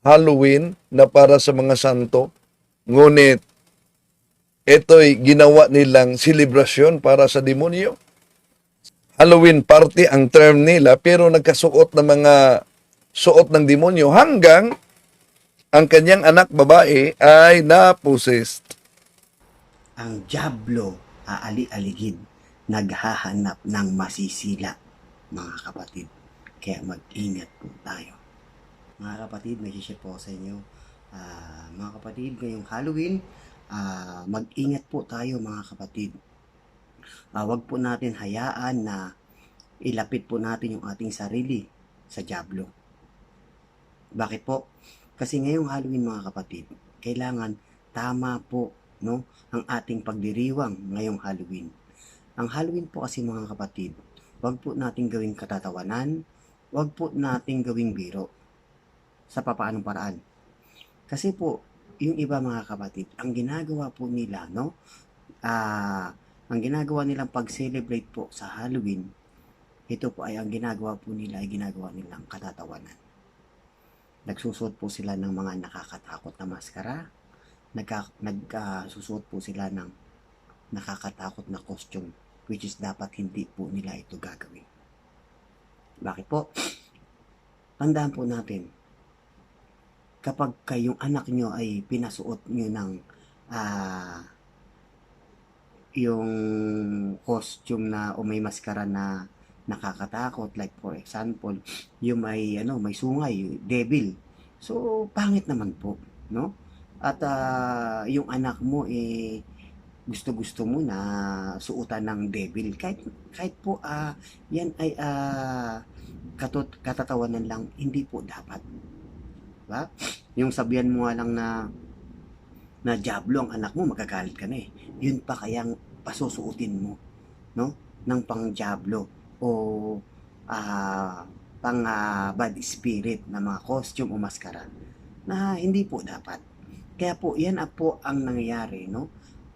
Halloween na para sa mga santo. Ngunit ito'y ginawa nilang selebrasyon para sa demonyo. Halloween party ang term nila pero nagkasuot ng mga suot ng demonyo hanggang ang kanyang anak babae ay napossessed. ang Diablo aali-aligid, naghahanap ng masisila, mga kapatid. Kaya mag-ingat po tayo. Mga kapatid, may share po sa inyo. Ah, mga kapatid, ngayong Halloween, ah, mag-ingat po tayo mga kapatid. Ah, wag po natin hayaan na ilapit po natin yung ating sarili sa Diablo. Bakit po? Kasi ngayong Halloween mga kapatid, kailangan tama po no ang ating pagdiriwang ngayong Halloween. Ang Halloween po kasi mga kapatid, wag po nating gawing katatawanan, wag po nating gawing biro sa papaanong paraan. Kasi po, yung iba mga kapatid, ang ginagawa po nila, no? Ah, ang ginagawa nilang pag-celebrate po sa Halloween, ito po ay ang ginagawa po nila ay ginagawa nilang katatawanan. Nagsusuot po sila ng mga nakakatakot na maskara, nagka, nagsusuot po sila ng nakakatakot na costume which is dapat hindi po nila ito gagawin. Bakit po? Tandaan po natin, kapag kayong anak nyo ay pinasuot nyo ng ah, yung costume na o may maskara na nakakatakot like for example yung may ano may sungay devil. So pangit naman po no? At ah, yung anak mo eh gusto-gusto mo na suotan ng devil. Kahit kahit po ah yan ay ah katot katatawanan lang hindi po dapat ba yung sabihan mo lang na na diablo ang anak mo magagalit ka na eh yun pa kayang pasusuotin mo no ng pang diablo o ah pang ah, bad spirit na mga costume o maskara na hindi po dapat kaya po, yan po ang nangyayari, no?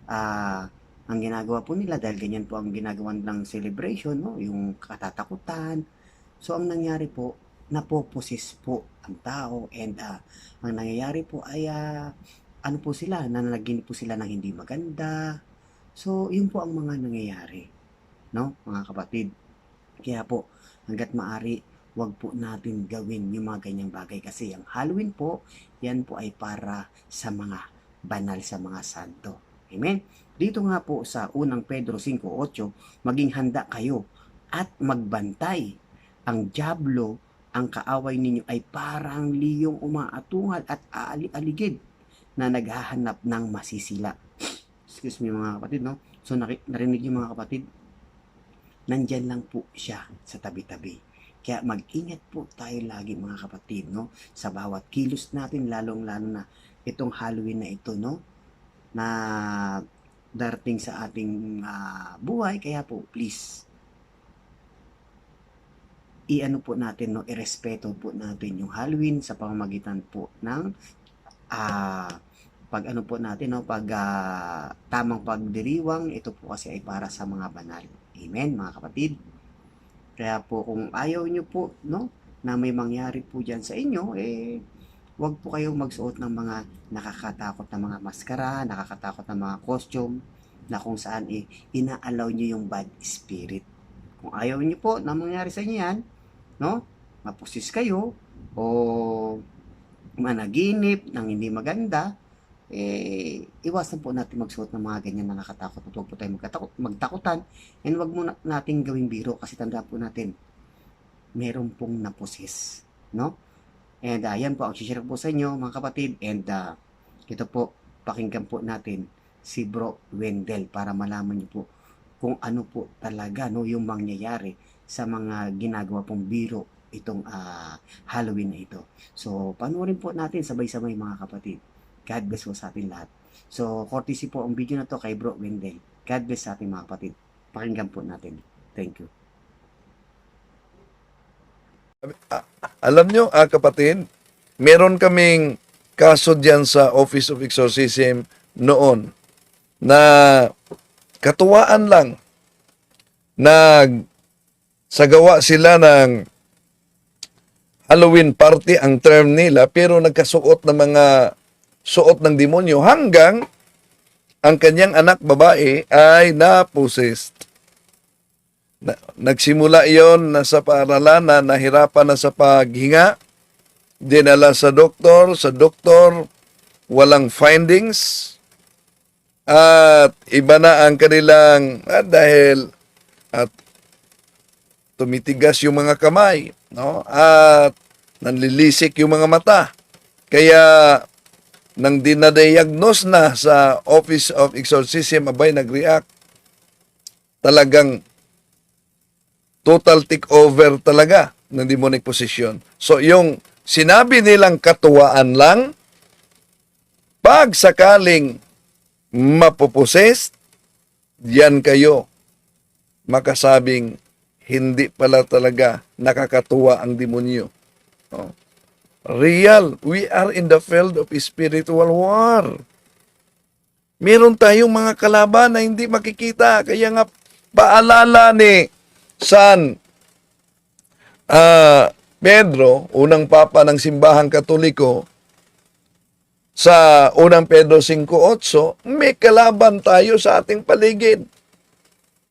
Ah, ang ginagawa po nila dahil ganyan po ang ginagawa ng celebration, no? Yung katatakutan. So, ang nangyari po, napoposis po ang tao and ah, ang nangyayari po ay ah, ano po sila, nananaginip po sila ng hindi maganda. So, yun po ang mga nangyayari, no? Mga kapatid. Kaya po, hanggat maari, wag po natin gawin yung mga ganyang bagay kasi ang Halloween po, yan po ay para sa mga banal sa mga santo. Amen? Dito nga po sa unang Pedro 5.8, maging handa kayo at magbantay. Ang Diablo, ang kaaway ninyo ay parang liyong umaatungal at aali-aligid na naghahanap ng masisila. Excuse me mga kapatid, no? So narinig niyo mga kapatid, nandyan lang po siya sa tabi-tabi. Kaya mag-ingat po tayo lagi mga kapatid, no? Sa bawat kilos natin, lalong-lalo na itong Halloween na ito, no? Na darating sa ating ah, buhay. Kaya po, please, i-ano po natin, no? Irespeto po natin yung Halloween sa pamamagitan po ng ah, pag ano po natin, no? Pag ah, tamang pagdiriwang, ito po kasi ay para sa mga banal. Amen, mga kapatid. Kaya po kung ayaw nyo po, no, na may mangyari po dyan sa inyo, eh, wag po kayong magsuot ng mga nakakatakot na mga maskara, nakakatakot na mga costume, na kung saan eh, ina-allow nyo yung bad spirit. Kung ayaw nyo po na mangyari sa inyo yan, no, mapusis kayo, o managinip ng hindi maganda, eh, iwasan po natin magsuot ng mga ganyan na nakatakot at huwag po tayo magkatakot, magtakutan. And wag mo na, nating gawing biro kasi tanda po natin meron pong naposis no? And uh, yan po ang share po sa inyo mga kapatid. And uh, ito po pakinggan po natin si bro Wendell para malaman niyo po kung ano po talaga no yung mangyayari sa mga ginagawa pong biro itong ah, Halloween na ito so panoorin po natin sabay-sabay mga kapatid God bless po sa ating lahat. So, courtesy po ang video na to kay Bro Wendell. God bless sa ating mga kapatid. Pakinggan po natin. Thank you. Alam nyo, ah, kapatid, meron kaming kaso diyan sa Office of Exorcism noon na katuwaan lang nag sagawa sila ng Halloween party ang term nila pero nagkasuot ng mga suot ng demonyo hanggang ang kanyang anak babae ay napossessed. Na, nagsimula iyon na sa paaralan na nahirapan na sa paghinga, dinala sa doktor, sa doktor, walang findings, at iba na ang kanilang, ah, dahil at tumitigas yung mga kamay, no? At nanlilisik yung mga mata. Kaya nang dinadiagnose na sa Office of Exorcism, abay nag-react. Talagang total takeover talaga ng demonic possession. So yung sinabi nilang katuwaan lang, pag sakaling mapoposes, yan kayo makasabing hindi pala talaga nakakatuwa ang demonyo. Oh. Real, we are in the field of spiritual war. Meron tayong mga kalaban na hindi makikita. Kaya nga, paalala ni San ah, Pedro, unang papa ng simbahang katoliko, sa unang Pedro 5.8, may kalaban tayo sa ating paligid.